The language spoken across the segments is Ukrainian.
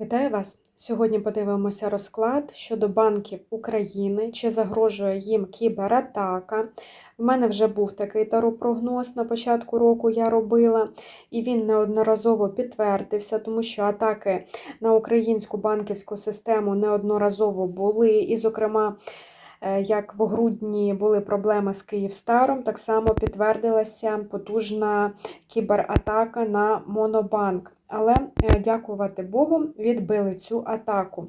Вітаю вас! Сьогодні подивимося розклад щодо банків України, чи загрожує їм кібератака. У мене вже був такий таропрогноз на початку року я робила, і він неодноразово підтвердився, тому що атаки на українську банківську систему неодноразово були. І, зокрема, як в грудні були проблеми з Київстаром, так само підтвердилася потужна кібератака на Монобанк. Але, е, дякувати Богу, відбили цю атаку.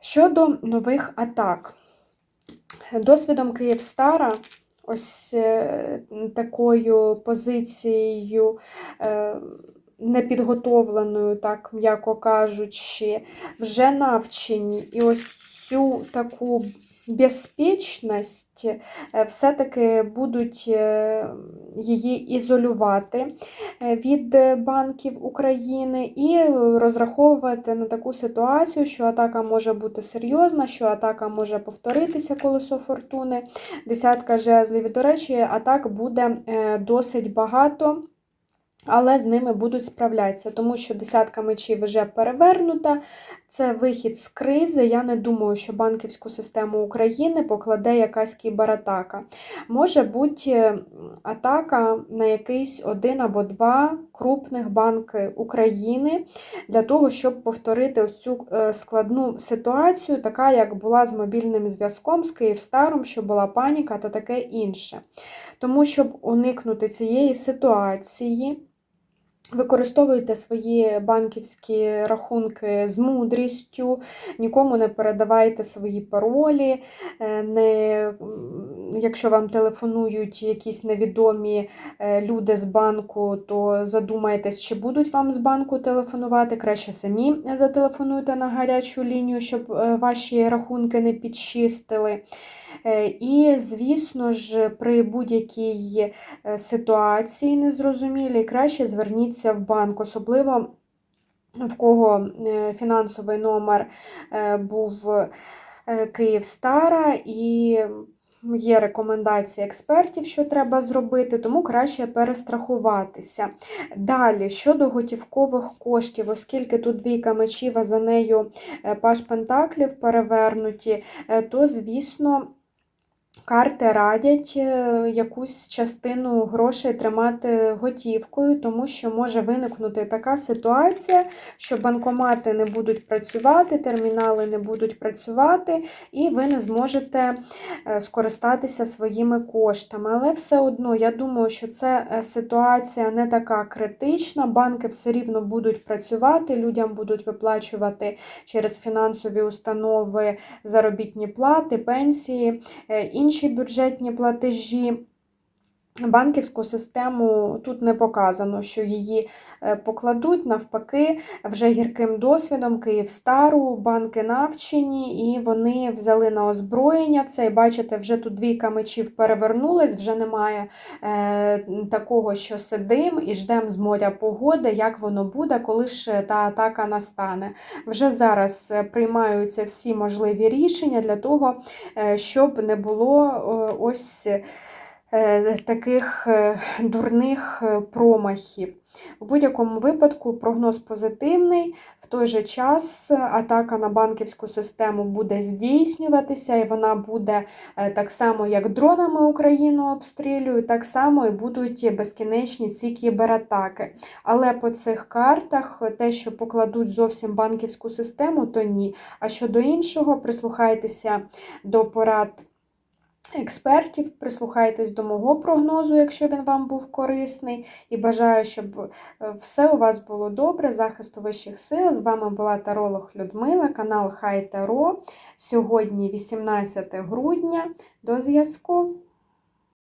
Щодо нових атак, досвідом Київстара, ось е, такою позицією е, непідготовленою, так м'яко кажучи, вже навчені. І ось цю таку безпечність е, все-таки будуть е, її ізолювати е, від банків України і розраховувати на таку ситуацію, що атака може бути серйозна, що атака може повторитися колесо фортуни, десятка жезлів. До речі, атак буде досить багато. Але з ними будуть справлятися, тому що десятка мечів вже перевернута. Це вихід з кризи. Я не думаю, що банківську систему України покладе якась кібератака. Може бути атака на якийсь один або два крупних банки України для того, щоб повторити ось цю е, складну ситуацію, така як була з мобільним зв'язком, з Київстаром, що була паніка та таке інше. Тому, щоб уникнути цієї ситуації. Використовуйте свої банківські рахунки з мудрістю, нікому не передавайте свої паролі. Е, не, Якщо вам телефонують якісь невідомі е, люди з банку, то задумайтесь, чи будуть вам з банку телефонувати. Краще самі зателефонуйте на гарячу лінію, щоб е, ваші рахунки не підчистили. Е, і, звісно ж, при будь-якій е, ситуації незрозумілій, краще зверніться в банк, особливо в кого е, фінансовий номер був Київстара і. Є рекомендації експертів, що треба зробити, тому краще перестрахуватися. Далі, щодо готівкових коштів, оскільки тут двійка мечів, а за нею паш Пентаклів перевернуті, то, звісно, Карти радять е, якусь частину грошей тримати готівкою, тому що може виникнути така ситуація, що банкомати не будуть працювати, термінали не будуть працювати, і ви не зможете е, скористатися своїми коштами. Але все одно, я думаю, що це е, ситуація не така критична. Банки все рівно будуть працювати, людям будуть виплачувати через фінансові установи заробітні плати, пенсії інші бюджетні платежі. Банківську систему тут не показано, що її е, покладуть, навпаки, вже гірким досвідом Київстару, банки навчені, і вони взяли на озброєння це. І бачите, вже тут двійка мечів перевернулись, вже немає е, такого, що сидим і ждемо з моря погоди, як воно буде, коли ж та атака настане. Вже зараз е, приймаються всі можливі рішення для того, е, щоб не було ось. Е, таких е, дурних е, промахів. У будь-якому випадку прогноз позитивний, в той же час атака на банківську систему буде здійснюватися, і вона буде так само, як дронами Україну обстрілюють, так само і будуть безкінечні ці кібератаки. Але по цих картах те, що покладуть зовсім банківську систему, то ні. А щодо іншого, прислухайтеся до порад експертів, прислухайтесь до мого прогнозу, якщо він вам був корисний. І бажаю, щоб е, все у вас було добре, захисту вищих сил. З вами була Таролог Людмила, канал Хай Таро. Сьогодні 18 грудня. До зв'язку!